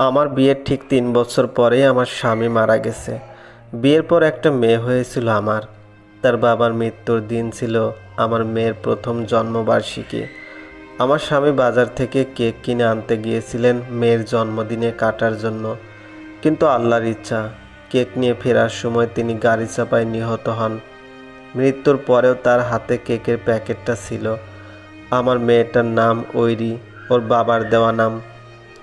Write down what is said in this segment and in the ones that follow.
আমার বিয়ের ঠিক তিন বছর পরেই আমার স্বামী মারা গেছে। বিয়ের পর একটা মেয়ে হয়েছিল আমার। তার বাবার মৃত্যুর দিন ছিল আমার মেয়ের প্রথম জন্মবার্ষিকী। আমার স্বামী বাজার থেকে কেক কিনে আনতে গিয়েছিলেন মেয়ের জন্মদিনে কাটার জন্য। কিন্তু আল্লাহর ইচ্ছা, কেক নিয়ে ফেরার সময় তিনি গাড়ি চাপায় নিহত হন। মৃত্যুর পরেও তার হাতে কেকের প্যাকেটটা ছিল। আমার মেয়েটার নাম ঐরি, ওর বাবার দেওয়া নাম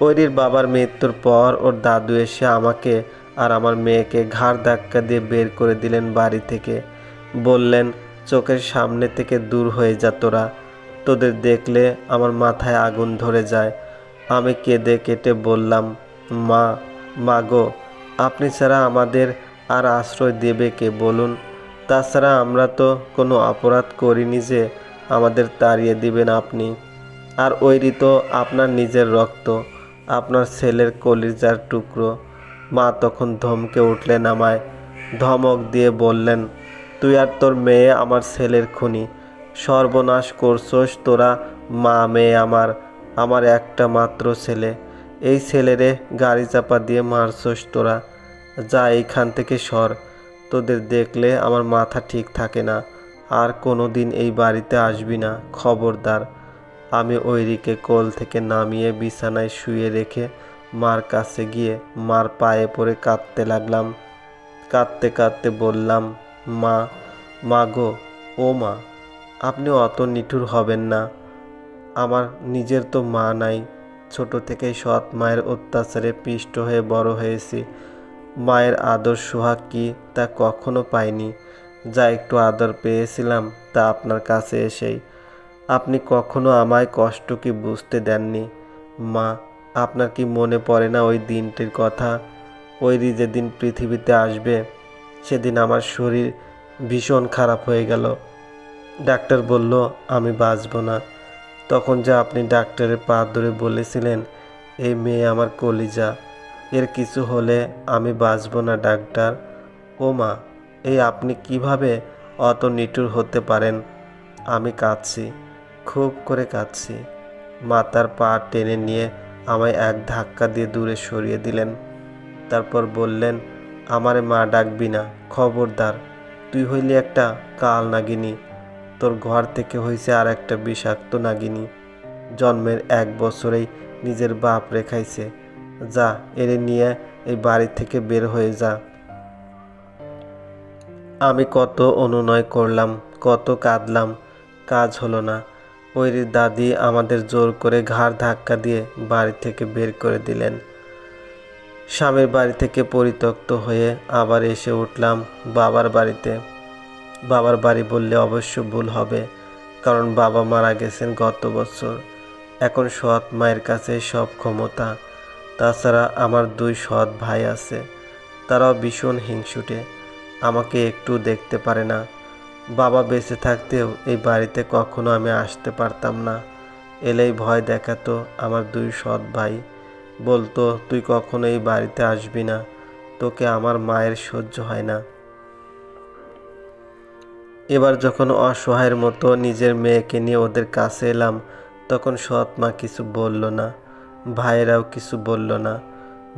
ঐরির বাবার মৃত্যুর পর ওর দাদু এসে আমাকে আর আমার মেয়েকে ঘাড় ধাক্কা দিয়ে বের করে দিলেন বাড়ি থেকে। বললেন, চোখের সামনে থেকে দূর হয়ে যা তোরা। তোদের দেখলে আমার মাথায় আগুন ধরে যায়। আমি কেঁদে কেটে বললাম, মা মা গো, আপনি ছাড়া আমাদের আর আশ্রয় দেবে কে বলুন? তাছাড়া আমরা তো কোনো অপরাধ করিনি যে আমাদের তাড়িয়ে দিবেন আপনি। আর ওইরি তো আপনার নিজের রক্ত। আপনার ছেলের কলিজার টুকরো। মা তখন ধমকে উঠলেন আমায়, ধমক দিয়ে বললেন, তুই আর তোর মেয়ে আমার ছেলের খুনি। সর্বনাশ করছোস তোরা, মা মেয়ে আমার আমার একটা মাত্র ছেলে। এই ছেলেরে গাড়ি চাপা দিয়ে মারছোস তোরা। যা এইখান থেকে সর। তোদের দেখলে আমার মাথা ঠিক থাকে না। আর কোনো দিন এই বাড়িতে আসবি না, খবরদার। আমি ওইরিকে কোল থেকে নামিয়ে বিছানায় শুয়ে রেখে মার কাছে গিয়ে মার পায়ে পড়ে কাঁদতে লাগলাম। কাঁদতে কাঁদতে বললাম, মা মা গো, ও মা আপনি অত নিঠুর হবেন না। আমার নিজের তো মা নাই। ছোট থেকেই সৎ মায়ের অত্যাচারে পিষ্ট হয়ে বড় হয়েছি। মায়ের আদর সোহাগ কি তা কখনো পাইনি। যা একটু আদর পেয়েছিলাম তা আপনার কাছে এসেই। আপনি কখনো আমায় কষ্ট কি বুঝতে দেননি? মা, আপনার কি মনে পড়ে না ওই দিনটির কথা? ওই যেদিন পৃথিবীতে আসবে, সেদিন আমার শরীর ভীষণ খারাপ হয়ে গেল। ডাক্তার বলল, আমি বাঁচব না। তখন যা আপনি ডাক্তারের পা ধরে বলেছিলেন, এই মেয়ে আমার কলিজা। এর কিছু হলে আমি বাঁচব না, ডাক্তার। ও মা, এই আপনি কীভাবে অত নিঠুর হতে পারেন? আমি কাঁদছি। খুব করে কাঁদছি। মাতার পা টেনে নিয়ে আমায় এক ধাক্কা দিয়ে দূরে সরিয়ে দিলেন। তারপর বললেন, আমারে মা ডাকবি না, খবরদার। তুই হইলি একটা কাল নাগিনী। তোর ঘর থেকে হয়েছে আর একটা বিষাক্ত নাগিনী। জন্মের এক বছরেই নিজের বাপ রেখাইছে। যা, এরে নিয়ে এই বাড়ি থেকে বের হয়ে যা। আমি কত অনুনয় করলাম, কত কাঁদলাম। কাজ হলো না। ওই দাদি আমাদের জোর করে ঘাড় ধাক্কা দিয়ে বাড়ি থেকে বের করে দিলেন। স্বামীর বাড়ি থেকে পরিত্যক্ত হয়ে আবার এসে উঠলাম বাবার বাড়িতে। বাবার বাড়ি বললে অবশ্য ভুল হবে, কারণ বাবা মারা গেছেন গত বছর। এখন সৎ মায়ের কাছে সব ক্ষমতা। তাছাড়া আমার দুই সৎ ভাই আছে, তারাও ভীষণ হিংসুটে, আমাকে একটু দেখতে পারে না। বাবা বেঁচে থাকতেও এই বাড়িতে কখনো আমি আসতে পারতাম না। এলেই ভয় দেখাতো আমার দুই সৎ ভাই। বলতো, তুই কখনো এই বাড়িতে আসবি না, তোকে আমার মায়ের সহ্য হয় না। এবার যখন অসহায়ের মতো নিজের মেয়েকে নিয়ে ওদের কাছে এলাম, তখন সৎ মা কিছু বলল না, ভাইয়েরাও কিছু বলল না।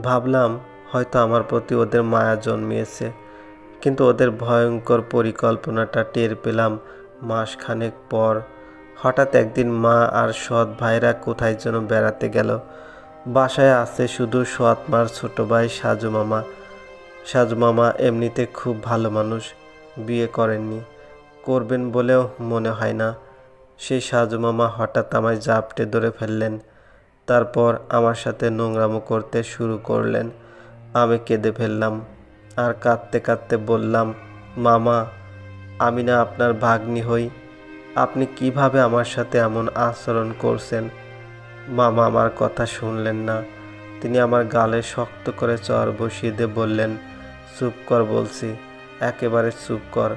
ভাবলাম, হয়তো আমার প্রতি ওদের মায়া জন্মিয়েছে। কিন্তু ওদের ভয়ঙ্কর পরিকল্পনাটা টের পেলাম মাসখানেক পর। হঠাৎ একদিন মা আর সৎ ভাইরা কোথায় যেন বেড়াতে গেল। বাসায় আছে শুধু সৎ মার ছোটো ভাই সাজু মামা। সাজু মামা এমনিতে খুব ভালো মানুষ, বিয়ে করেননি। করবেন বলেও মনে হয় না। সেই সাজু মামা হঠাৎ আমায় জাপটে ধরে ফেললেন। তারপর আমার সাথে নোংরামো করতে শুরু করলেন। আমি কেঁদে ফেললাম। আর কাঁদতে কাঁদতে বললাম, মামা, আমি না আপনার ভাগ্নি হই। আপনি কীভাবে আমার সাথে এমন আচরণ করছেন? মামা আমার কথা শুনলেন না। তিনি আমার গালে শক্ত করে চর বসিয়ে দিয়ে বললেন, চুপ কর বলছি, একেবারে চুপ কর।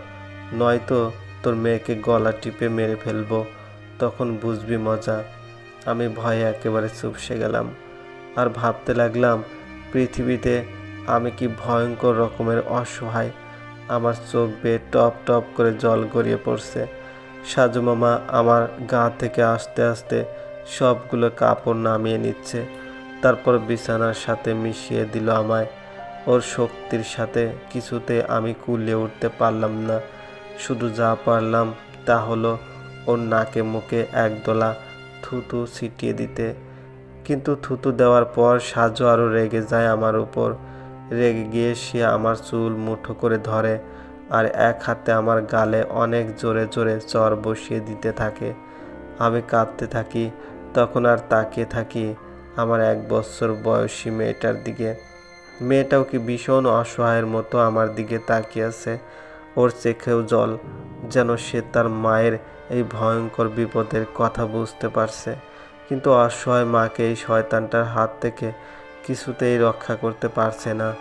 নয়তো তোর মেয়েকে গলা টিপে মেরে ফেলব, তখন বুঝবি মজা। আমি ভয়ে একেবারে চুপসে গেলাম। আর ভাবতে লাগলাম, পৃথিবীতে আমি কি ভয়ঙ্কর রকমের অসহায়? আমার চোখ বেয়ে টপ টপ করে জল গড়িয়ে পড়ছে। সাজু মামা আমার গা থেকে আস্তে আস্তে সবগুলো কাপড় নামিয়ে নিচ্ছে। তারপর বিছানার সাথে মিশিয়ে দিল আমায়। ওর শক্তির সাথে কিছুতে আমি কুলিয়ে উঠতে পারলাম না। শুধু যা পারলাম তা হলো ওর নাকে মুখে একদলা থুতু ছিটিয়ে দিতে। কিন্তু থুতু দেওয়ার পর সাজু আরও রেগে যায় আমার উপর। রেগে গিয়ে সে আমার চুল মুঠো করে ধরে আর এক হাতে আমার গালে অনেক জোরে জোরে চর বসিয়ে দিতে থাকে। আমি কাঁদতে থাকি, তখন আর তাকিয়ে থাকি আমার এক বছর বয়সী মেয়েটার দিকে। মেয়েটাও কি ভীষণ অসহায়ের মতো আমার দিকে তাকিয়ে আছে, ওর চেখেও জল, যেন সে তার মায়ের এই ভয়ঙ্কর বিপদের কথা বুঝতে পারছে। কিন্তু অসহায় মাকে এই শয়তানটার হাত থেকে কিছুতেই রক্ষা করতে পারছে না।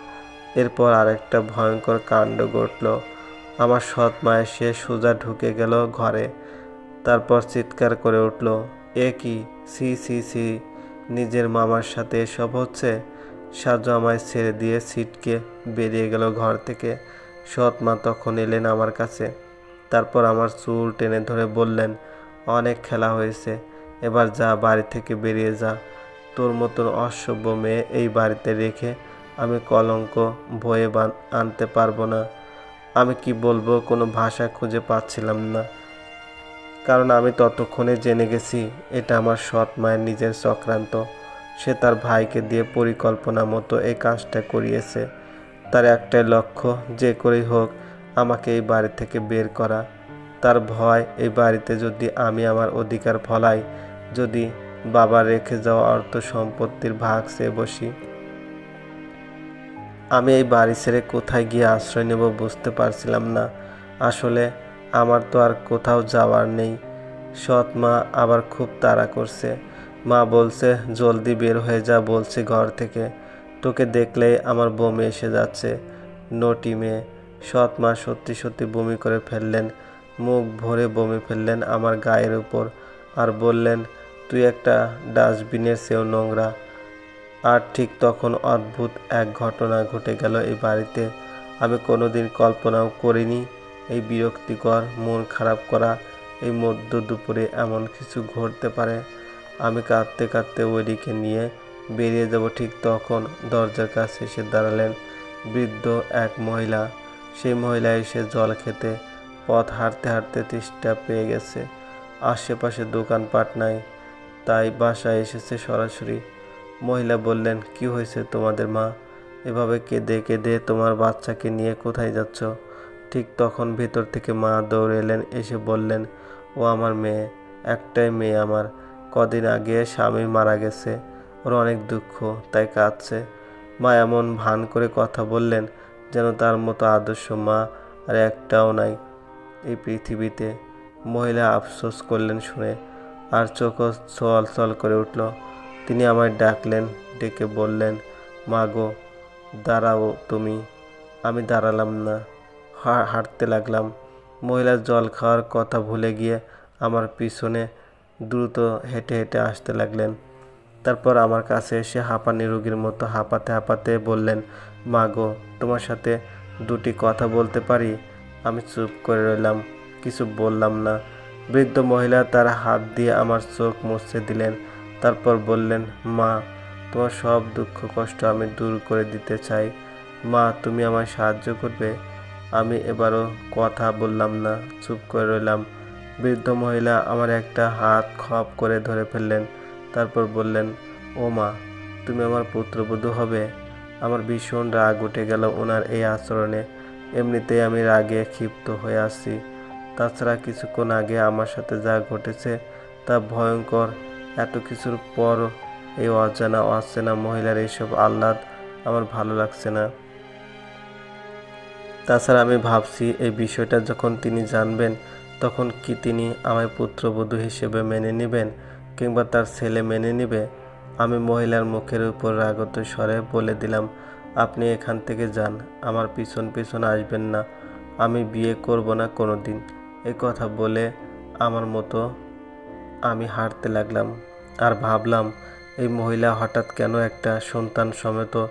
এরপর আরেকটা ভয়ঙ্কর কাণ্ড ঘটল। আমার সৎ মা এসে সোজা ঢুকে গেল ঘরে। তারপর চিৎকার করে উঠল, এ কি? সি সি সি, নিজের মামার সাথে এসব হচ্ছে? সাজু আমায় ছেড়ে দিয়ে সিটকে বেরিয়ে গেল ঘর থেকে। সৎ মা তখন এলেন আমার কাছে। তারপর আমার চুল টেনে ধরে বললেন, অনেক খেলা হয়েছে। এবার যা, বাড়ি থেকে বেরিয়ে যা। তোর মতন অসভ্য মেয়ে এই বাড়িতে রেখে আমি কলঙ্ক বান- আনতে পারব না। আমি কি বলব, কোনো ভাষা খুঁজে পাচ্ছিলাম না। কারণ আমি ততক্ষণে জেনে গেছি, এটা আমার সৎ মায়ের নিজের চক্রান্ত। সে তার ভাইকে দিয়ে পরিকল্পনা মতো এই কাজটা করিয়েছে। তার একটাই লক্ষ্য, যে করেই হোক আমাকে এই বাড়ি থেকে বের করা। তার ভয়, এই বাড়িতে যদি আমি আমার অধিকার ফলাই, যদি বাবা রেখে যাওয়া অর্থ সম্পত্তির ভাগ চেয়ে বসি। আমি এই বাড়ি ছেড়ে কোথায় গিয়ে আশ্রয় নেব বুঝতে পারছিলাম না। আসলে আমার তো আর কোথাও যাওয়ার নেই। সৎ মা আবার খুব তাড়া করছে। মা বলছে, জলদি বের হয়ে যা, বলছে ঘর থেকে। তোকে দেখলেই আমার বমি এসে যাচ্ছে। নটি মেয়ে। সৎ মা সত্যি সত্যি বমি করে ফেললেন। মুখ ভরে বমি ফেললেন আমার গায়ের উপর আর বললেন তুই একটা ডাস্টবিনের চেয়েও নোংরা। আর ঠিক তখন অদ্ভুত এক ঘটনা ঘটে গেল এই বাড়িতে। আমি কোনোদিন কল্পনাও করিনি এই বিরক্তিকর মন খারাপ করা এই মধ্য দুপুরে এমন কিছু ঘটতে পারে। আমি কাঁদতে কাঁদতে ওইদিকে নিয়ে বেরিয়ে যাব। ঠিক তখন দরজার কাছে এসে দাঁড়ালেন বৃদ্ধ এক মহিলা। সেই মহিলা এসে জল খেতে, পথ হাঁটতে হাঁটতে তেষ্টা পেয়ে গেছে। আশেপাশে দোকানপাট নাই। তাই বাসায় এসেছে সরাসরি। মহিলা বললেন, কি হয়েছে তোমাদের মা? এভাবে কেঁদে কেঁদে তোমার বাচ্চাকে নিয়ে কোথায় যাচ্ছ? ঠিক তখন ভেতর থেকে মা দৌড়ে এলেন, এসে বললেন, ও আমার মেয়ে, একটাই মেয়ে আমার। কদিন আগে স্বামী মারা গেছে। ওর অনেক দুঃখ, তাই কাঁদছে। মা এমন ভান করে কথা বললেন যেন তার মতো আদর্শ মা আর একটাও নাই এই পৃথিবীতে। মহিলা আফসোস করলেন শুনে আর চোখও ছল ছল করে উঠল। তিনি আমায় ডাকলেন, ডেকে বললেন, মা গো, দাঁড়াও তুমি। আমি দাঁড়ালাম না। হাঁটতে লাগলাম। মহিলা জল খাওয়ার কথা ভুলে গিয়ে আমার পিছনে দ্রুত হেঁটে হেঁটে আসতে লাগলেন। তারপর আমার কাছে এসে হাঁপানি রোগীর মতো হাঁপাতে হাঁপাতে বললেন, মা গো, তোমার সাথে দুটি কথা বলতে পারি? আমি চুপ করে রইলাম, কিছু বললাম না। বৃদ্ধ মহিলা তার হাত দিয়ে আমার চোখ মুছে দিলেন। তারপর বললেন, মা, তোমার সব দুঃখ কষ্ট আমি দূর করে দিতে চাই। মা, তুমি আমায় সাহায্য করবে? আমি এবারও কথা বললাম না, চুপ করে রইলাম। বৃদ্ধ মহিলা আমার একটা হাত খপ করে ধরে ফেললেন। তারপর বললেন, ও মা, তুমি আমার পুত্রবধূ হবে? আমার ভীষণ রাগ উঠে গেল ওনার এই আচরণে। এমনিতেই আমি রাগে ক্ষিপ্ত হয়ে আসছি তাছাড়া কিছুক্ষণ আগে আমার সাথে যা ঘটেছে তা ভয়ঙ্কর। এত কিছুর পর এই অজানা, অচেনা মহিলার এইসব আহ্লাদ আমার ভালো লাগছে না। তাছাড়া আমি ভাবছি এই বিষয়টা যখন তিনি জানবেন, তখন কি তিনি আমায় পুত্রবধূ হিসেবে মেনে নেবেন কিংবা তার ছেলে মেনে নেবে? আমি মহিলার মুখের উপর রাগত স্বরে বলে দিলাম, আপনি এখান থেকে যান, আমার পিছন পিছন আসবেন না। আমি বিয়ে করব না কোনো দিন এ কথা বলে আমার মতো আমি হাঁটতে লাগলাম আর ভাবলাম, এই মহিলা হঠাৎ কেন একটা সন্তান সমেত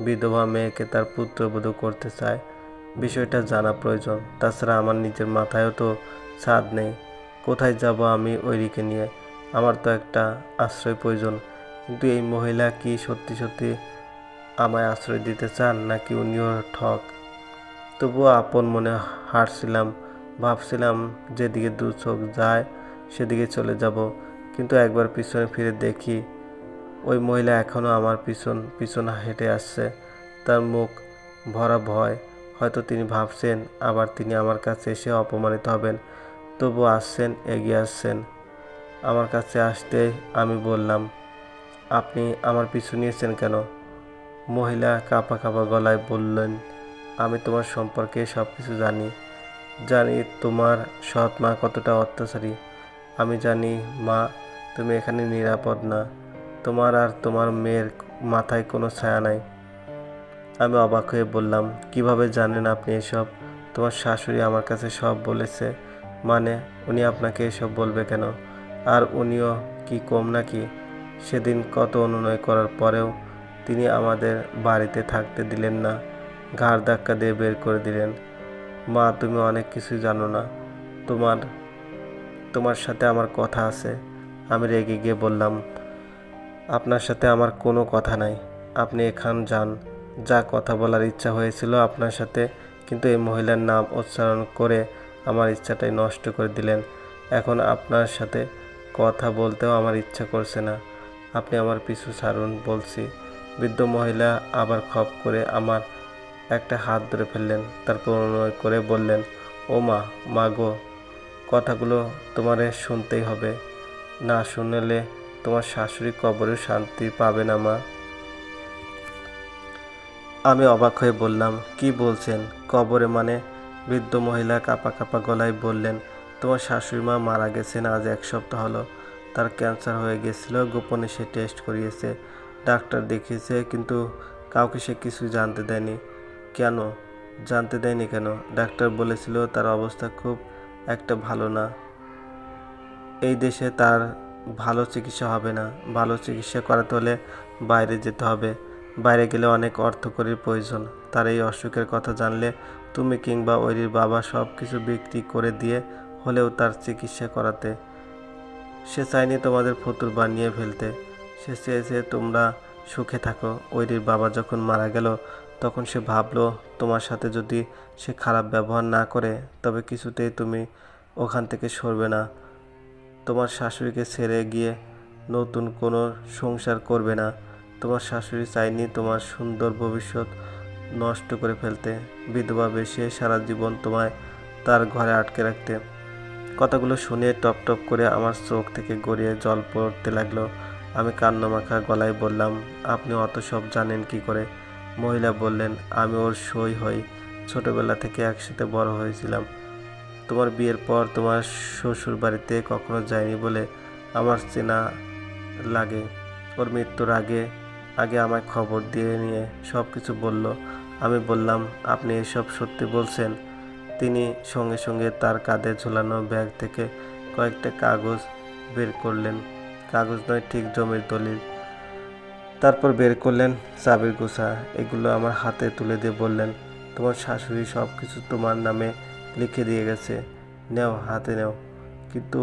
বিধবা মেয়েকে তার পুত্রবধূ করতে চায়? বিষয়টা জানা প্রয়োজন। তাছাড়া আমার নিজের মাথায়ও তো ছাদ নেই। কোথায় যাব আমি ওইদিকে নিয়ে? আমার তো একটা আশ্রয় প্রয়োজন। কিন্তু এই মহিলা কি সত্যি সত্যি আমায় আশ্রয় দিতে চান নাকি উনিও ঠক তবুও আপন মনে হাঁটছিলাম ভাবছিলাম যেদিকে দু চোখ যায়, সেদিকে চলে যাব। কিন্তু একবার পিছনে ফিরে দেখি, ওই মহিলা এখনও আমার পিছন পিছন হেঁটে আসছে। তার মুখ ভরা ভয়। হয়তো তিনি ভাবছেন, আবার তিনি আমার কাছে এসে অপমানিত হবেন। তবু আসছেন, এগিয়ে আসছেন। আমার কাছে আসতে আমি বললাম, আপনি আমার পিছু নিয়েছেন কেন? মহিলা কাঁপা কাঁপা গলায় বললেন, আমি তোমার সম্পর্কে সব কিছু জানি। জানি তোমার সৎ মা কতটা অত্যাচারী। আমি জানি, মা, তুমি এখানে নিরাপদ না। তোমার আর তোমার মেয়ের মাথায় কোনো ছায়া নাই। আমি অবাক হয়ে বললাম, কীভাবে জানেন আপনি এসব? তোমার শাশুড়ি আমার কাছে সব বলেছে। মানে উনি আপনাকে এসব বলবে কেন? আর উনিও কি কম নাকি? সেদিন কত অনুনয় করার পরেও তিনি আমাদের বাড়িতে থাকতে দিলেন না। ঘাড় ধাক্কা দিয়ে বের করে দিলেন। মা, তুমি অনেক কিছু জানো না। তোমার তোমার সাথে আমার কথা আছে। আমি রেগে গিয়ে বললাম, আপনার সাথে আমার কোনো কথা নাই। আপনি এখান যান। যা কথা বলার ইচ্ছা হয়েছিল আপনার সাথে, কিন্তু এই মহিলার নাম উচ্চারণ করে আমার ইচ্ছাটাই নষ্ট করে দিলেন। এখন আপনার সাথে কথা বলতেও আমার ইচ্ছা করছে না। আপনি আমার পিছু ছাড়ুন বলছি। বৃদ্ধ মহিলা আবার খপ করে আমার একটা হাত ধরে ফেললেন, তারপর অনুনয় করে বললেন ও মা মা গো, কথাগুলো তোমারে শুনতেই হবে। না শুনলে তোমার শাশুড়ি কবরে শান্তি পাবে না, মা। আমি অবাক হয়ে বললাম, কি বলছেন? কবরে মানে? বৃদ্ধ মহিলা কাপা কাপা গলায় বললেন, তোমার শাশুড়ি মা মারা গেছেন আজ এক সপ্তাহ হলো। তার ক্যান্সার হয়ে গেছিল, গোপনে সে টেস্ট করিয়েছে। ডাক্তার দেখিয়েছে, কিন্তু কাউকে সে কিছু জানতে দেয়নি। কেন? জানতে দেয়নি কেন? ডাক্তার বলেছিল তার অবস্থা খুব একটা ভালো না। এই দেশে তার ভালো চিকিৎসা হবে না। ভালো চিকিৎসা করাতে হলে বাইরে যেতে হবে। বাইরে গেলে অনেক অর্থকরীর প্রয়োজন। তার এই অসুখের কথা জানলে তুমি কিংবা ওইরির বাবা সব কিছু বিক্রি করে দিয়ে হলেও তার চিকিৎসা করাতে। সে চায়নি তোমাদের ফতুর বানিয়ে ফেলতে। সে চেয়েছে তোমরা সুখে থাকো। ওইরির বাবা যখন মারা গেল তখন সে ভাবলো, তোমার সাথে যদি সে খারাপ ব্যবহার না করে, তবে কিছুতেই তুমি ওখান থেকে সরবে না। তোমার শাশুড়িকে ছেড়ে গিয়ে নতুন কোনো সংসার করবে না। তোমার শাশুড়ি চাইনি তোমার সুন্দর ভবিষ্যৎ নষ্ট করে ফেলতে। বিধবা বেশে সারা জীবন তোমায় তার ঘরে আটকে রাখতে। কথাগুলো শুনে টপ টপ করে আমার চোখ থেকে গড়িয়ে জল পড়তে লাগল। আমি কান্নামাখা গলায় বললাম, আপনি অত সব জানেন কি করে? মহিলা বললেন, আমি ওর সই হই। ছোটবেলা থেকে একসাথে বড় হয়েছিলাম। তোমার বিয়ের পর তোমার শ্বশুর বাড়িতে কখনো যায়নি বলে আমার চেনা লাগে। ওর মৃত্যুর আগে আগে আমায় খবর দিয়ে নিয়ে সব কিছু বলল। আমি বললাম, আপনি এসব সত্যি বলছেন? তিনি সঙ্গে সঙ্গে তার কাঁধে ঝোলানো ব্যাগ থেকে কয়েকটা কাগজ বের করলেন। কাগজ নয়, ঠিক জমির দলিল। তারপর বের করলেন চাবির গোছা। এগুলো আমার হাতে তুলে দিয়ে বললেন, তোমার শাশুড়ি সব কিছু তোমার নামে লিখে দিয়ে গেছে। নেও, হাতে নেও। কিন্তু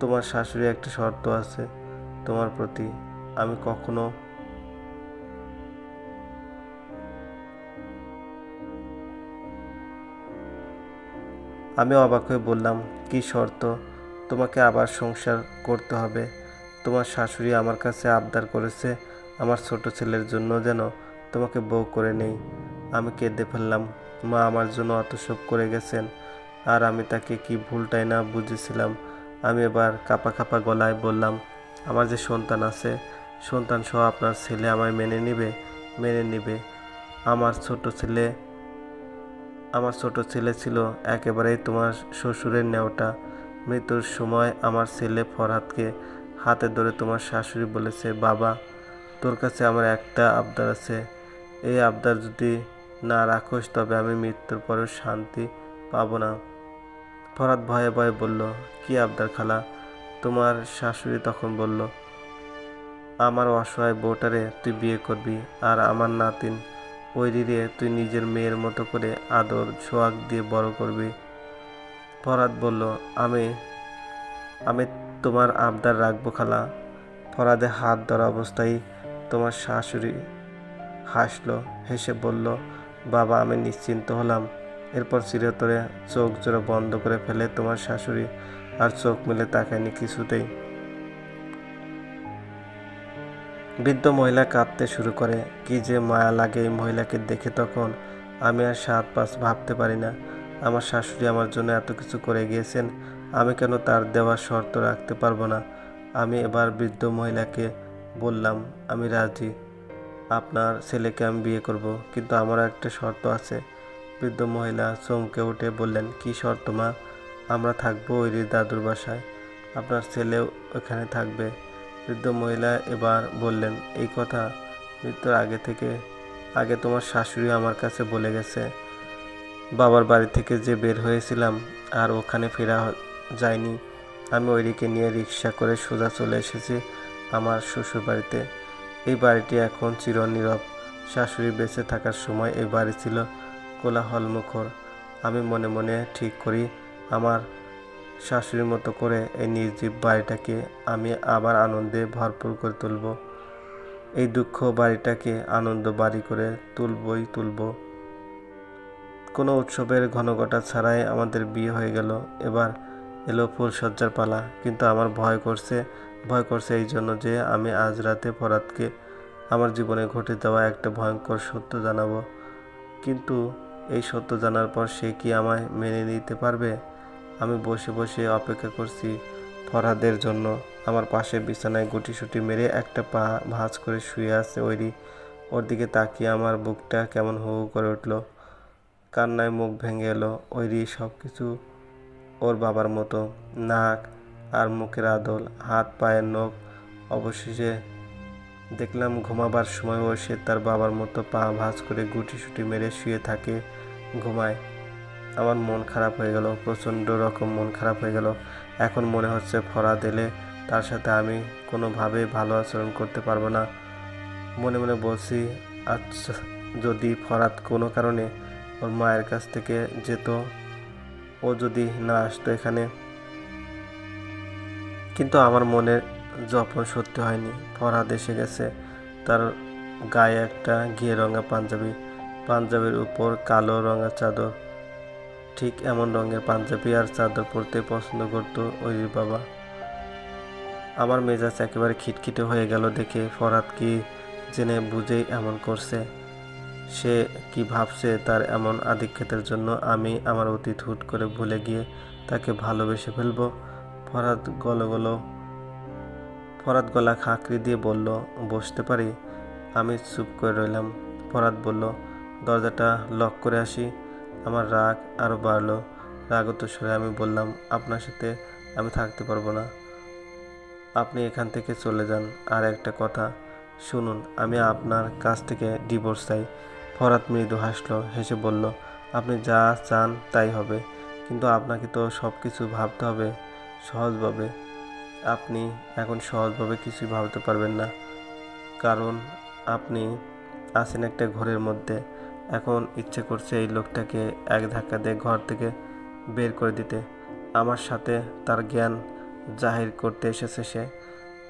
তোমার শাশুড়ি একটা শর্ত আছে তোমার প্রতি। আমি কখনো আমি অবাক হয়ে বললাম, কি শর্ত? তোমাকে আবার সংসার করতে হবে। তোমার শাশুড়ি আমার কাছে আবদার করেছে আমার ছোট ছেলের জন্য যেন তোমাকে বউ করে নেই। আমি কেঁদে ফেললাম, মা আমার জন্য অত সব করে গেছেন, আর আমি তাকে কি ভুলটাই না বুঝেছিলাম। আমি এবার কাপা কাপা গলায় বললাম, আমার যে সন্তান আছে, সন্তান সহ আপনার ছেলে আমায় মেনে নেবে মেনে নেবে। আমার ছোট ছেলে, আমার ছোট ছেলে ছিল একেবারেই তোমার শ্বশুরের নেওটা। মৃত্যুর সময় আমার ছেলে ফরহাদকে হাতে ধরে তোমার শাশুড়ি বলেছে, বাবা তোর কাছে আমার একটা আবদার আছে। এই আবদার যদি না রাখোস, তবে আমি মৃত্যুর পরেও শান্তি পাবো না। ফরাদ ভয়ে ভয়ে বলল, কি আবদার খালা? তোমার শাশুড়ি তখন বলল, আমার অসহায় বউটারে তুই বিয়ে করবি, আর আমার নাতিন ওই রে তুই নিজের মেয়ের মতো করে আদর সোয়াগ দিয়ে বড় করবি। ফরাত বলল, আমি আমি তোমার আবদার রাখব খালা। ফরাদে হাত ধরা অবস্থায় তোমার শাশুড়ি হাসলো, হেসে বলল, বাবা, আমি নিশ্চিন্ত হলাম। এরপর চিরতরে চোখ জোরে বন্ধ করে ফেলে তোমার শাশুড়ি আর চোখ মেলে তাকায়নি কিছুতেই। বৃদ্ধ মহিলা কাঁদতে শুরু করে, কি যে মায়া লাগে এই মহিলাকে দেখে তখন। আমি আর সাত পাঁচ ভাবতে পারি না। আমার শাশুড়ি আমার জন্য এত কিছু করে গিয়েছেন। আমি কেন তার দেওয়া শর্ত রাখতে পারব না? আমি এবার বৃদ্ধ মহিলাকে বললাম, আমি রাজি। আপনার ছেলেকে আমি বিয়ে করব, কিন্তু আমারও একটা শর্ত আছে। বৃদ্ধ মহিলা চমকে উঠে বললেন, কি শর্ত, মা? আমরা থাকব ওই দাদুর বাসায়। আপনার ছেলেও ওখানে থাকবে। বৃদ্ধ মহিলা এবার বললেন, এই কথা মৃত্যুর আগে থেকে, আগে তোমার শাশুড়ি আমার কাছে বলে গেছে। বাবার বাড়ি থেকে যে বের হয়েছিলাম আর ওখানে ফেরা যায়নি। আমি ওইদিকে নিয়ে রিক্সা করে সোজা চলে এসেছি। আমার শ্বশুর বাড়িতে এই বাড়িটি এখন চিরনীরব। শাশুড়ি বেঁচে থাকার সময় এই বাড়ি ছিল কোলাহলমুখর। আমি মনে মনে ঠিক করি, আমার শাশুড়ির মতো করে এই নির্জীব বাড়িটাকে আমি আবার আনন্দে ভরপুর করে তুলব। এই দুঃখ বাড়িটাকে আনন্দ বাড়ি করে তুলবই তুলব। কোনো উৎসবের ঘনঘটা ছাড়াই আমাদের বিয়ে হয়ে গেল। এবার এলো ফুল ফুলসজ্জার পালা, কিন্তু আমার ভয় করছে ভয় করছে এই জন্য যে আমি আজ রাতে ফরাতকে আমার জীবনে ঘটে যাওয়া একটা ভয়ঙ্কর সত্য জানাব। কিন্তু এই সত্য জানার পর সে কি আমায় মেনে নিতে পারবে? আমি বসে বসে অপেক্ষা করছি ফরহাদের জন্য। আমার পাশে বিছানায় গুটিসুটি মেরে একটা পা ভাঁজ করে শুয়ে আছে ওইরি ওর দিকে তাকিয়ে আমার বুকটা কেমন হু করে উঠল। কান্নায় মুখ ভেঙে এলো। ওইরি সব কিছু ওর বাবার মতো। নাক আর মুখের আদল, হাত, পায়ের নখ, অবশেষে দেখলাম ঘুমাবার সময়ও সে তার বাবার মতো পা ভাঁজ করে গুটি সুটি মেরে শুয়ে থাকে ঘুমায়। আমার মন খারাপ হয়ে গেল, প্রচণ্ড রকম মন খারাপ হয়ে গেল। এখন মনে হচ্ছে ফরাদ এলে তার সাথে আমি কোনোভাবে ভালো আচরণ করতে পারব না। মনে মনে বলছি আচ্ছা যদি ফরাদ কোনো কারণে ওর মায়ের কাছ থেকে যেত, ও যদি না আসতো এখানে কিন্তু আমার মনে যখন সত্যি হয়নি। ফরহাদ এসে গেছে। তার গায়ে একটা ঘিয়ে রঙা পাঞ্জাবি। পাঞ্জাবির উপর কালো রঙা চাদর। ঠিক এমন রঙের পাঞ্জাবি আর চাদর পরতে পছন্দ করতো ওইর বাবা। আমার মেজাজ একেবারে খিটখিটে হয়ে গেল দেখে ফরহাদ কি জেনে বুঝেই এমন করছে। সে কি ভাবছে তার এমন আধিক্যতার জন্য আমি আমার অতীত হুট করে ভুলে গিয়ে তাকে ভালোবেসে ফেলব? ফরহাদ গলো গলো। ফরাদ গলা খাঁকরি দিয়ে বলল, বসতে পারি? আমি চুপ করে রইলাম। ফরাদ বলল, দরজাটা লক করে আসি। আমার রাগ আরও বাড়লো। রাগত স্বরে আমি বললাম, আপনার সাথে আমি থাকতে পারব না। আপনি এখান থেকে চলে যান। আর একটা কথা, শুনুন, আমি আপনার কাছ থেকে ডিভোর্স চাই। ফরাত মৃদু হাসলো, হেসে বলল, আপনি যা চান তাই হবে। কিন্তু আপনাকে তো সব কিছু ভাবতে হবে। সহজভাবে, আপনি এখন সহজভাবে কিছুই ভাবতে পারবেন না। কারণ আপনি আছেন একটা ঘরের মধ্যে। এখন ইচ্ছে করছে এই লোকটাকে এক ধাক্কা দিয়ে ঘর থেকে বের করে দিতে। আমার সাথে তার জ্ঞান জাহির করতে এসেছে সে।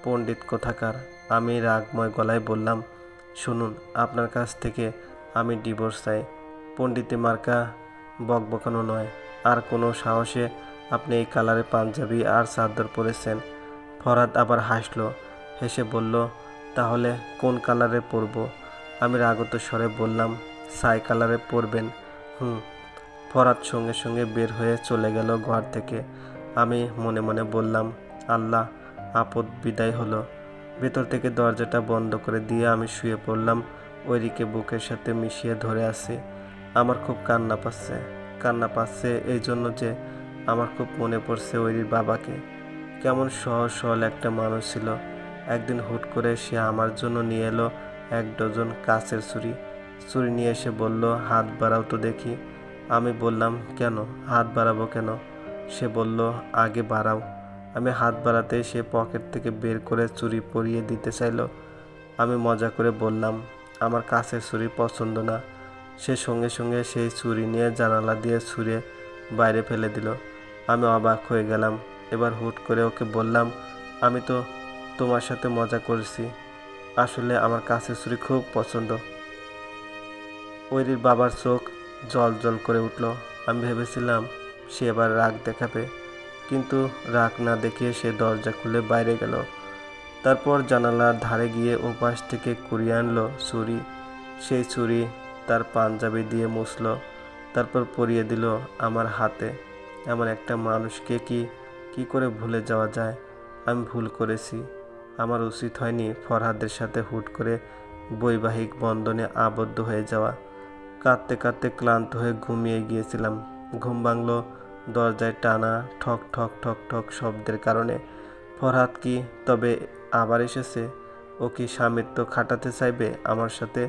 পণ্ডিত কোথাকার, আমি রাগময় গলায় বললাম, শুনুন, আপনার কাছ থেকে আমি ডিভোর্স চাই। পণ্ডিতে মার্কা বকবকানো নয়। আর কোনো সাহসে আপনি এই কালারে পাঞ্জাবি আর চাদর পরেছেন। ফরাদ আবার হাসলো, হেসে বলল, তাহলে কোন কালারে পরব? আমি রাগত স্বরে বললাম, সাই কালারে পরবেন। হুম। ফরাদ সঙ্গে সঙ্গে বের হয়ে চলে গেল ঘর থেকে। আমি মনে মনে বললাম, আল্লাহ, আপদ বিদায় হলো। ভেতর থেকে দরজাটা বন্ধ করে দিয়ে আমি শুয়ে পড়লাম ওইদিকে বুকের সাথে মিশিয়ে ধরে আছি। আমার খুব কান্না পাচ্ছে কান্না পাচ্ছে এই জন্য যে আমার খুব মনে পড়ছে ওইরির বাবাকে। কেমন সহজ সরল একটা মানুষ ছিল। একদিন হুট করে সে আমার জন্য নিয়ে এলো এক ডজন কাচের ছুরি। ছুরি নিয়ে এসে বলল, হাত বাড়াও তো দেখি। আমি বললাম, কেন? হাত বাড়াবো কেন? সে বলল, আগে বাড়াও। আমি হাত বাড়াতে সে পকেট থেকে বের করে চুরি পরিয়ে দিতে চাইলো। আমি মজা করে বললাম, আমার কাছের ছুরি পছন্দ না। সে সঙ্গে সঙ্গে সেই ছুরি নিয়ে জানালা দিয়ে ছুঁড়ে বাইরে ফেলে দিল। আমি অবাক হয়ে গেলাম। এবার হুট করে ওকে বললাম, আমি তো তোমার সাথে মজা করেছি। আসলে আমার কাছে ছুরি খুব পছন্দ। ওইরির বাবার চোখ জল জল করে উঠল। আমি ভেবেছিলাম সে এবার রাগ দেখাবে, কিন্তু রাগ না দেখিয়ে সে দরজা খুলে বাইরে গেল। তারপর জানালার ধারে গিয়ে ওপাশ থেকে কুড়িয়ে আনলো ছুরি। সেই ছুরি তার পাঞ্জাবি দিয়ে মুছল, তারপর পরিয়ে দিল আমার হাতে। এমন একটা মানুষকে কি কি করে ভুলে যাওয়া যায়? আমি ভুল করেছি। আমার উচিত হয়নি ফরহাদের সাথে হুট করে বৈবাহিক বন্ধনে আবদ্ধ হয়ে যাওয়া। কাঁদতে কাঁদতে ক্লান্ত হয়ে ঘুমিয়ে গিয়েছিলাম। ঘুম ভাঙলো দরজায় টানা ঠক ঠক ঠক ঠক শব্দের কারণে। ফরহাদ কি তবে আবার এসেছে? ও কি স্বামিত্ব খাটাতে চাইবে আমার সাথে?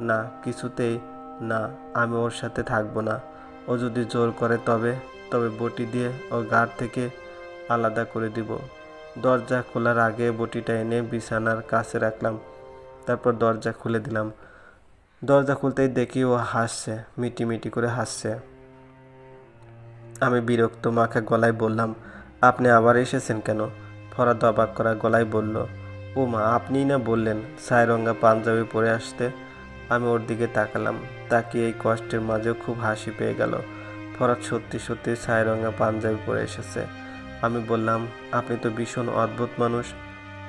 না, কিছুতেই না, আমি ওর সাথে থাকব না। ও যদি জোর করে তবে তবে বটি দিয়ে ওর গাড় থেকে আলাদা করে দিব। দরজা খোলার আগে বটিটা এনে বিছানার কাছে রাখলাম। তারপর দরজা খুলে দিলাম। দরজা খুলতেই দেখি ও হাসছে মিটি মিটি করে হাসছে। আমি বিরক্ত মাখা গলায় বললাম, আপনি আবার এসেছেন কেন? ফরাদ অবাক করা গলায় বলল, ও মা, আপনিই না বললেন সায়রঙ্গা পাঞ্জাবি পরে আসতে? আমি ওর দিকে তাকালাম। তাকিয়ে এই কষ্টের মাঝেও খুব হাসি পেয়ে গেল। ফরাদ সত্যি সত্যি সায়রঙ্গা পাঞ্জাবি পরে এসেছে। আমি বললাম, আপনি তো ভীষণ অদ্ভুত মানুষ।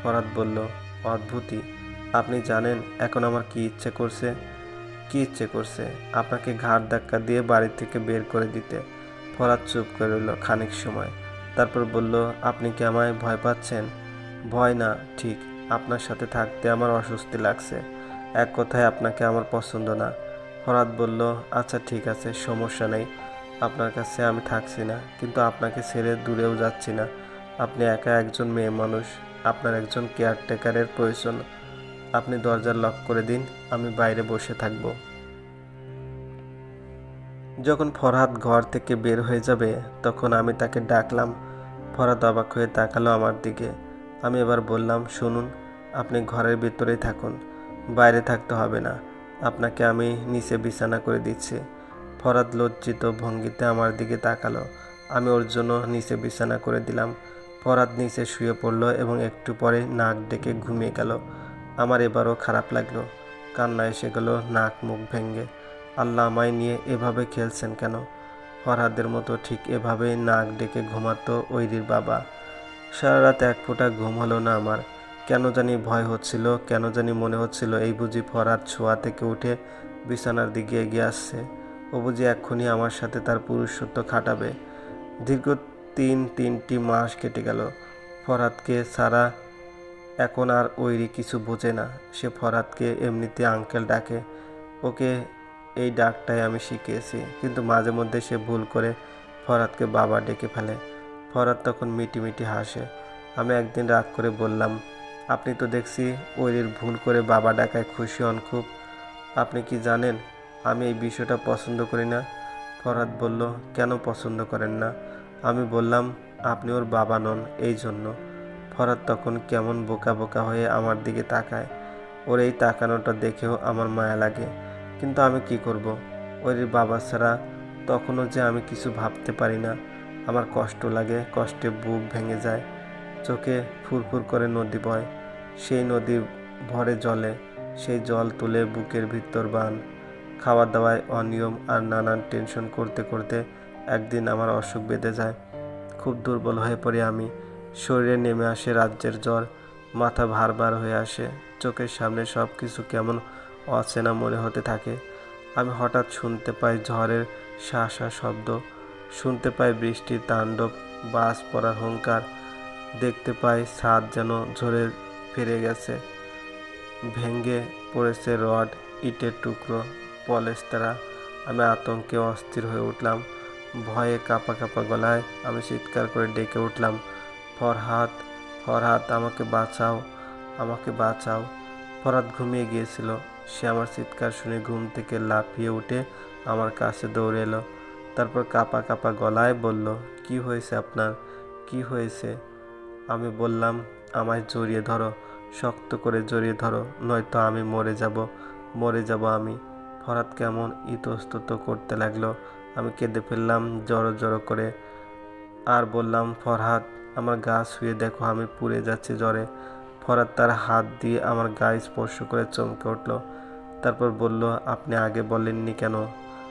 ফরাদ বলল, অদ্ভুতই। আপনি জানেন, এখন আমার কি ইচ্ছে করছে? কি ইচ্ছে করছে? আপনাকে ঘাড় ধাক্কা দিয়ে বাড়ি থেকে বের করে দিতে। ফরাদ চুপ করে রইল খানিক সময়। তারপর বলল, আপনি কি আমায় ভয় পাচ্ছেন? ভয় না, ঠিক। আপনার সাথে থাকতে আমার অস্বস্তি লাগছে। এক কথায়, আপনাকে আমার পছন্দ না। ফরাদ বলল আচ্ছা ঠিক আছে, সমস্যা নেই। আপনার কাছে আমি থাকছি না, কিন্তু আপনাকে ছেড়ে দূরেও যাচ্ছি না। আপনি একা একজন মেয়ে মানুষ, আপনার একজন কেয়ারটেকারের প্রয়োজন। আপনি দরজা লক করে দিন, আমি বাইরে বসে থাকব। যখন ফরহাদ ঘর থেকে বের হয়ে যাবে, তখন আমি তাকে ডাকলাম। ফরহাদ অবাক হয়ে তাকালো আমার দিকে। আমি এবার বললাম, শুনুন, আপনি ঘরের ভিতরেই থাকুন। বাইরে থাকতে হবে না। আপনাকে আমি নিচে বিছানা করে দিচ্ছি। ফরাদ লজ্জিত ভঙ্গিতে আমার দিকে তাকালো। আমি ওর জন্য নিচে বিছানা করে দিলাম। ফরাদ নিচে শুয়ে পড়ল এবং একটু পরে নাক ডেকে ঘুমিয়ে গেল। আমার এবারও খারাপ লাগল। কান্না এসে গেল নাক মুখ ভেঙে আল্লাহ আমায় নিয়ে এভাবে খেলছেন কেন? ফরহাদের মতো ঠিক এভাবেই নাক ডেকে ঘুমাতো ওইরির বাবা। সারা রাত এক ফোঁটা ঘুম হলো না আমার। কেন জানি ভয় হচ্ছিল, কেন জানি মনে হচ্ছিল এই বুঝি ফরহাদ ছোঁয়া থেকে উঠে বিছানার দিকে এগিয়ে আসছে। ও যে এক্ষুনি আমার সাথে তার পুরুষত্ব খাটাবে। দীর্ঘ তিন তিনটি মাস কেটে গেল। ফরাতকে সারা এখন আর ওইরি কিছু বোঝে না। সে ফরাতকে এমনিতে আঙ্কেল ডাকে। ওকে এই ডাকটাই আমি শিখিয়েছি। কিন্তু মাঝে মধ্যে সে ভুল করে ফরাতকে বাবা ডেকে ফেলে। ফরাত তখন মিটি মিটি হাসে। আমি একদিন রাগ করে বললাম, আপনি তো দেখছি ওইরির ভুল করে বাবা ডাকায় খুশি হন খুব। আপনি কি জানেন আমি এই বিষয়টা পছন্দ করি না। ফরহাদ বলল, কেন পছন্দ করেন না? আমি বললাম, আপনি ওর বাবা নন, এই জন্য। ফরহাদ তখন কেমন বোকা বোকা হয়ে আমার দিকে তাকায়। ওর এই তাকানোটা দেখেও আমার মায়া লাগে। কিন্তু আমি কি করব? ওর বাবা ছাড়া তখনও যে আমি কিছু ভাবতে পারি না। আমার কষ্ট লাগে, কষ্টে বুক ভেঙে যায়। চোখে ফুরফুর করে নদী বয়। সেই নদী ভরে জলে, সেই জল তুলে বুকের ভিতর বান। খাওয়া দাওয়ায় অনিয়ম আর নানান টেনশন করতে করতে একদিন আমার অসুখ বেঁধে যায়। খুব দুর্বল হয়ে পড়ি আমি। শরীরে নেমে আসে রাজ্যের জ্বর, মাথা ভার ভার হয়ে আসে, চোখের সামনে সব কিছু কেমন অচেনা মনে হতে থাকে। আমি হঠাৎ শুনতে পাই ঝড়ের শাসা শব্দ, শুনতে পাই বৃষ্টির তাণ্ডব, বাস পড়ার হুঙ্কার, দেখতে পাই ছাদ যেন ঝরে ফিরে গেছে। ভেঙ্গে পড়েছে রড, ইটের টুকরো পলেস্তারা আমি আতঙ্কে অস্থির হয়ে উঠলাম। ভয়ে কাঁপা কাঁপা গলায় আমি চিৎকার করে ডেকে উঠলাম, ফরহাদ ফরহাদ, আমাকে বাঁচাও আমাকে বাঁচাও। ফরহাদ ঘুমিয়ে গিয়েছিল। সে আমার চিৎকার শুনে ঘুম থেকে লাফিয়ে উঠে আমার কাছে দৌড়ে এলো। তারপর কাঁপা কাঁপা গলায় বলল, কি হয়েছে আপনার? কি হয়েছে? আমি বললাম, আমায় জড়িয়ে ধরো, শক্ত করে জড়িয়ে ধরো, নয়তো আমি মরে যাব মরে যাব আমি। ফরাত কেমন ইতস্তত করতে লাগল। আমি কেঁদে ফেললাম, জড়ো জড়ো করে। আর বললাম, ফরহাদ, আমার গা শুয়ে দেখো, আমি পুড়ে যাচ্ছি জ্বরে। ফরাদ তার হাত দিয়ে আমার গায়ে স্পর্শ করে চমকে উঠল। তারপর বলল, আপনি আগে বলেননি কেন?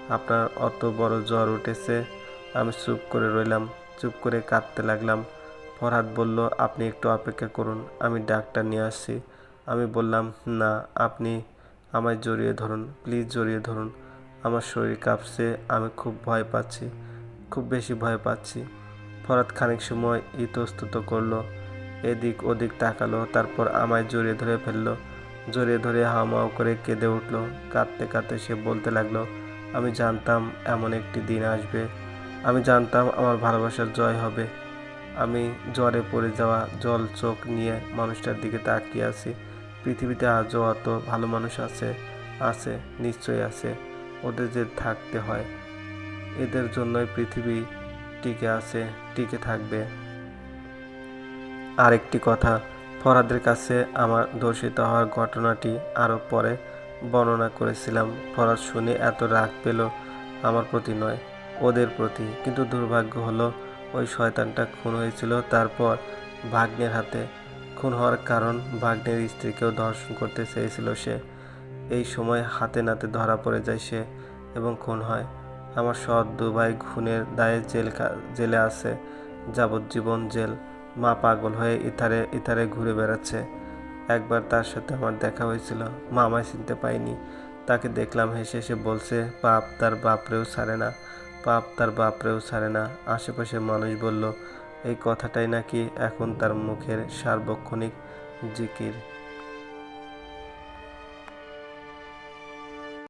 আপনার অত বড় জ্বর উঠেছে। আমি চুপ করে রইলাম, চুপ করে কাঁদতে লাগলাম। ফরহাদ বলল, আপনি একটু অপেক্ষা করুন, আমি ডাক্তার নিয়ে আসছি। আমি বললাম, না, আপনি আমায় জড়িয়ে ধরুন প্লিজ জড়িয়ে ধরুন। আমার শরীর কাঁপছে, আমি খুব ভয় পাচ্ছি, খুব বেশি ভয় পাচ্ছি। ফরাদ খানিক সময় ইতস্তত করল, এদিক ওদিক তাকালো, তারপর আমায় জড়িয়ে ধরে ফেলল। জড়িয়ে ধরে হাওমাও করে কেঁদে উঠল। কাঁদতে কাঁদতে সে বলতে লাগল, আমি জানতাম এমন একটি দিন আসবে। আমি জানতাম আমার ভালোবাসার জয় হবে। আমি জ্বরে পড়ে যাওয়া, জল চোখ নিয়ে মানুষটার দিকে তাকিয়ে আছি। পৃথিবীতে আজও অত ভালো মানুষ আছে আছে, নিশ্চয়ই আছে। ওদের যে থাকতে হয়, এদের জন্যই পৃথিবী টিকে আছে, টিকে থাকবে। আরেকটি কথা ফরাদের কাছে আমার দর্শিত হওয়ার ঘটনাটি আরও পরে বর্ণনা করেছিলাম। ফরাদ শুনে এত রাগ পেল আমার প্রতি নয়, ওদের প্রতি। কিন্তু দুর্ভাগ্য হলো, ওই শয়তানটা খুন হয়েছিল, তারপর ভাগ্নের হাতে খুন হওয়ার কারণ ভাগ্নের স্ত্রীকেও ধর্ষণ করতে চেয়েছিল সে। এই সময় হাতে নাতে ধরা পড়ে যায় সে এবং খুন হয়। আমার সৎ দুভাই খুনের দায়ে জেল জেলে আছে, যাবজ্জীবন জেল। মা পাগল হয়ে ইথারে ইথারে ঘুরে বেড়াচ্ছে। একবার তার সাথে আমার দেখা হয়েছিল, মা আমায় চিনতে পাইনি তাকে দেখলাম হেসে হেসে বলছে পাপ তার বাপরেও ছাড়ে না পাপ তার বাপরেও ছাড়ে না। আশেপাশের মানুষ বলল এই কথাটাই নাকি এখন তার মুখের সার্বক্ষণিক জিকির।